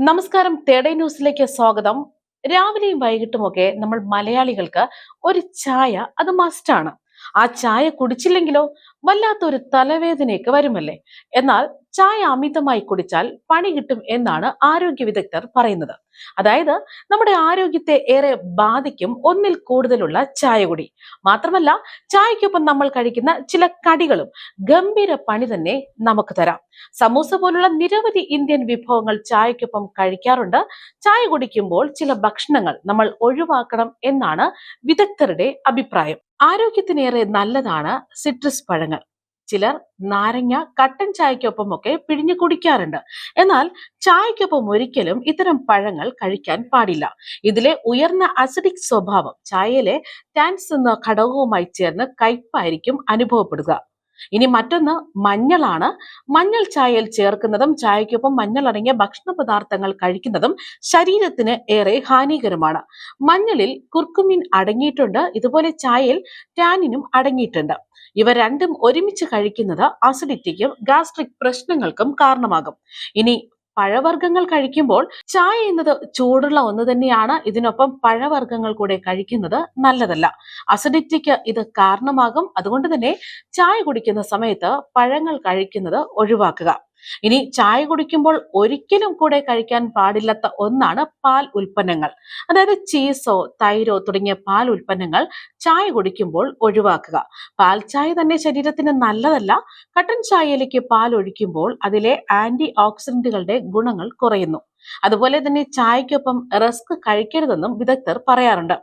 നമസ്കാരം തേടേ ന്യൂസിലേക്ക് സ്വാഗതം. രാവിലെയും വൈകിട്ടുമൊക്കെ നമ്മൾ മലയാളികൾക്ക് ഒരു ചായ അത് മസ്റ്റാണ് ആ ചായ കുടിച്ചില്ലെങ്കിലോ വല്ലാത്തൊരു തലവേദനയൊക്കെ വരുമല്ലേ? എന്നാൽ ചായ അമിതമായി കുടിച്ചാൽ പണി കിട്ടും എന്നാണ് ആരോഗ്യ വിദഗ്ധർ പറയുന്നത്. അതായത് നമ്മുടെ ആരോഗ്യത്തെ ഏറെ ബാധിക്കും ഒന്നിൽ കൂടുതലുള്ള ചായ കുടി. മാത്രമല്ല ചായക്കൊപ്പം നമ്മൾ കഴിക്കുന്ന ചില കടികളും ഗംഭീര പണി തന്നെ നമുക്ക് തരാം. സമൂസ പോലുള്ള നിരവധി ഇന്ത്യൻ വിഭവങ്ങൾ ചായക്കൊപ്പം കഴിക്കാറുണ്ട്. ചായ കുടിക്കുമ്പോൾ ചില ഭക്ഷണങ്ങൾ നമ്മൾ ഒഴിവാക്കണം എന്നാണ് വിദഗ്ധരുടെ അഭിപ്രായം. ആരോഗ്യത്തിനേറെ നല്ലതാണ് സിട്രസ് പഴങ്ങൾ. ചിലർ നാരങ്ങ കട്ടൻ ചായക്കൊപ്പമൊക്കെ പിഴിഞ്ഞു കുടിക്കാറുണ്ട്. എന്നാൽ ചായക്കൊപ്പം ഒരിക്കലും ഇത്തരം പഴങ്ങൾ കഴിക്കാൻ പാടില്ല. ഇതിലെ ഉയർന്ന അസിഡിക് സ്വഭാവം ചായയിലെ ടാൻസ് എന്ന ഘടകവുമായി ചേർന്ന് കയ്പായിരിക്കും അനുഭവപ്പെടുക. ഇനി മറ്റൊന്ന് മഞ്ഞളാണ്. മഞ്ഞൾ ചായയിൽ ചേർക്കുന്നതും ചായക്കൊപ്പം മഞ്ഞൾ അടങ്ങിയ ഭക്ഷണ പദാർത്ഥങ്ങൾ കഴിക്കുന്നതും ശരീരത്തിന് ഏറെ ഹാനികരമാണ്. മഞ്ഞളിൽ കുർക്കുമിൻ അടങ്ങിയിട്ടുണ്ട്. ഇതുപോലെ ചായയിൽ ടാനിനും അടങ്ങിയിട്ടുണ്ട്. ഇവ രണ്ടും ഒരുമിച്ച് കഴിക്കുന്നത് അസിഡിറ്റിക്കും ഗാസ്ട്രിക് പ്രശ്നങ്ങൾക്കും കാരണമാകും. ഇനി പഴവർഗങ്ങൾ കഴിക്കുമ്പോൾ ചായ എന്നത് ചൂടുള്ള ഒന്ന് തന്നെയാണ്. ഇതിനൊപ്പം പഴവർഗങ്ങൾ കൂടെ കഴിക്കുന്നത് നല്ലതല്ല. അസിഡിറ്റിക്ക് ഇത് കാരണമാകും. അതുകൊണ്ട് തന്നെ ചായ കുടിക്കുന്ന സമയത്ത് പഴങ്ങൾ കഴിക്കുന്നത് ഒഴിവാക്കുക. ഇനി ചായ കുടിക്കുമ്പോൾ ഒരിക്കലും കൂടെ കഴിക്കാൻ പാടില്ലാത്ത ഒന്നാണ് പാൽ ഉൽപ്പന്നങ്ങൾ. അതായത് ചീസോ തൈരോ തുടങ്ങിയ പാൽ ഉൽപ്പന്നങ്ങൾ ചായ കുടിക്കുമ്പോൾ ഒഴിവാക്കുക. പാൽ ചായ തന്നെ ശരീരത്തിന് നല്ലതല്ല. കട്ടൻ ചായയിലേക്ക് പാൽ ഒഴിക്കുമ്പോൾ അതിലെ ആന്റി ഓക്സിഡന്റുകളുടെ ഗുണങ്ങൾ കുറയുന്നു. അതുപോലെ തന്നെ ചായക്കൊപ്പം റസ്ക് കഴിക്കരുതെന്നും വിദഗ്ധർ പറയാറുണ്ട്.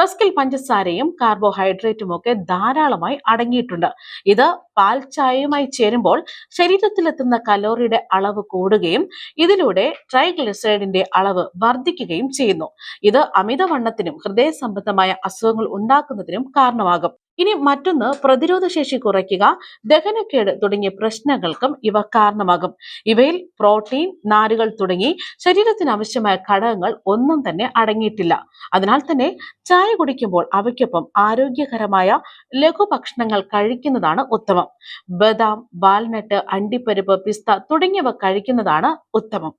റസ്കിൽ പഞ്ചസാരയും കാർബോഹൈഡ്രേറ്റും ഒക്കെ ധാരാളമായി അടങ്ങിയിട്ടുണ്ട്. ഇത് പാൽ ചായയുമായി ചേരുമ്പോൾ ശരീരത്തിലെത്തുന്ന കലോറിയുടെ അളവ് കൂടുകയും ഇതിലൂടെ ട്രൈഗ്ലിസൈഡിന്റെ അളവ് വർദ്ധിക്കുകയും ചെയ്യുന്നു. ഇത് അമിതവണ്ണത്തിനും ഹൃദയ സംബന്ധമായ അസുഖങ്ങൾ ഉണ്ടാക്കുന്നതിനും കാരണമാകും. ഇനി മറ്റൊന്ന് പ്രതിരോധ ശേഷി കുറയ്ക്കുക ദഹനക്കേട് തുടങ്ങിയ പ്രശ്നങ്ങൾക്കും ഇവ കാരണമാകും. ഇവയിൽ പ്രോട്ടീൻ നാരുകൾ തുടങ്ങി ശരീരത്തിന് ആവശ്യമായ ഘടകങ്ങൾ ഒന്നും തന്നെ അടങ്ങിയിട്ടില്ല. അതിനാൽ തന്നെ ചായ കുടിക്കുമ്പോൾ അവയ്ക്കൊപ്പം ആരോഗ്യകരമായ ലഘുഭക്ഷണങ്ങൾ കഴിക്കുന്നതാണ് ഉത്തമം. ബദാം വാൽനട്ട് അണ്ടിപ്പരിപ്പ് പിസ്ത തുടങ്ങിയവ കഴിക്കുന്നതാണ് ഉത്തമം.